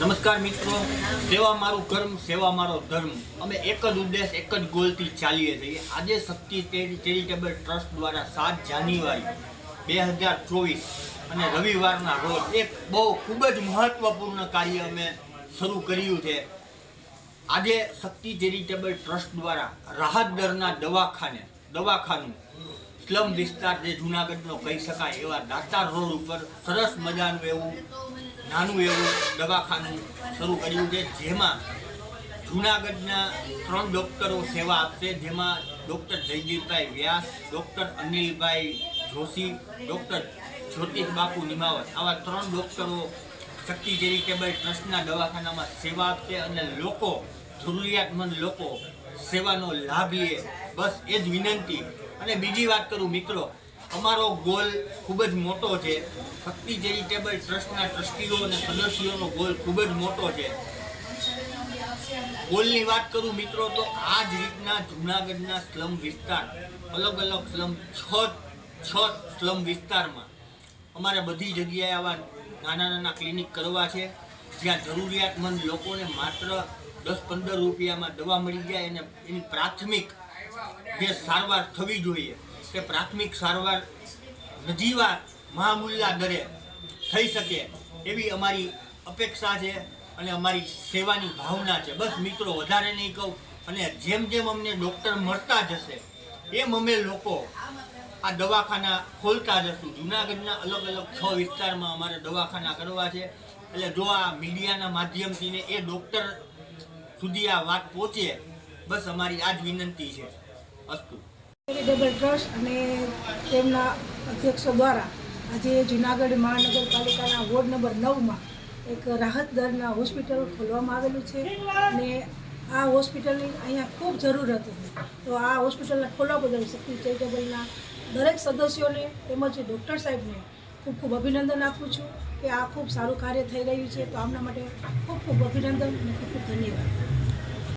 નમસ્કાર મિત્રો, સેવા મારું કર્મ, સેવા મારો ધર્મ. અમે એક જ ઉદ્દેશ, એક જ ગોલથી ચાલીએ છીએ. આજે શક્તિ ચેરિટેબલ ટ્રસ્ટ દ્વારા સાત જાન્યુઆરી બે હજાર ચોવીસ અને રવિવારના રોજ એક બહુ ખૂબ જ મહત્વપૂર્ણ કાર્ય અમે શરૂ કર્યું છે. આજે શક્તિ ચેરિટેબલ ટ્રસ્ટ દ્વારા રાહત દરના દવાખાને, દવાખાનું સ્લમ વિસ્તાર જે જૂનાગઢનો કહી શકાય એવા દાતાર રોડ ઉપર સરસ મજાનું એવું, નાનું એવું દવાખાનું શરૂ કર્યું છે, જેમાં જૂનાગઢના ત્રણ ડૉક્ટરો સેવા આપશે, જેમાં doctor Jaydeepbhai Vyas, doctor Anilbhai Joshi, doctor Jyotish Bapu Nimavat. આવા ત્રણ ડૉક્ટરો શક્તિ ચેરિટેબલ ટ્રસ્ટના દવાખાનામાં સેવા આપશે અને લોકો જરૂરિયાતમંદ લોકો સેવાનો લાભ લે બસ એ જ વિનંતી. અને બીજી વાત કરું મિત્રો, અમારો ગોલ ખૂબ જ મોટો છે. ભક્તિ ચેરિટેબલ ટ્રસ્ટના ટ્રસ્ટીઓ અને સદસ્યોનો ગોલ ખૂબ જ મોટો છે. ગોલની વાત કરું મિત્રો, તો આ જ રીતના જૂનાગઢના સ્લમ વિસ્તાર, અલગ અલગ સ્લમ છ છ સ્લમ વિસ્તારમાં અમારે બધી જગ્યાએ આવા નાના નાના ક્લિનિક કરવા છે. જ્યાં જરૂરિયાતમંદ લોકોને માત્ર દસ પંદર રૂપિયામાં દવા મળી જાય અને એની પ્રાથમિક જે સારવાર થવી જોઈએ, તે પ્રાથમિક સારવાર નજીવા મહામૂલ્યા દરે થઈ શકે એવી અમારી અપેક્ષા છે અને અમારી સેવાની ભાવના છે. બસ મિત્રો, વધારે નહીં કહું, અને જેમ જેમ અમને ડૉક્ટર મળતા જશે, એમ અમે લોકો આ દવાખાના ખોલતા જશું. જુનાગઢના અલગ અલગ છ વિસ્તારમાં અમારે દવાખાના કરવા છે. એટલે જો આ મીડિયાના માધ્યમથી એ ડૉક્ટર સુધી આ વાત પહોંચે, બસ અમારી આ જ વિનંતી છે. અસ્તુ. ચેરિટેબલ ટ્રસ્ટ અને તેમના અધ્યક્ષો દ્વારા આજે જુનાગઢ મહાનગરપાલિકાના વોર્ડ નંબર નવમાં એક રાહત દરના હોસ્પિટલ ખોલવામાં આવેલું છે અને આ હોસ્પિટલની અહીંયા ખૂબ જરૂર હતી તો આ હોસ્પિટલને ખોલવા બદલ શક્તિ ચેરિટેબલના દરેક સદસ્યોને તેમજ ડૉક્ટર સાહેબને ખૂબ ખૂબ અભિનંદન આપું છું કે આ ખૂબ સારું કાર્ય થઈ રહ્યું છે. તો આમના માટે ખૂબ ખૂબ અભિનંદન અને ખૂબ ખૂબ ધન્યવાદ.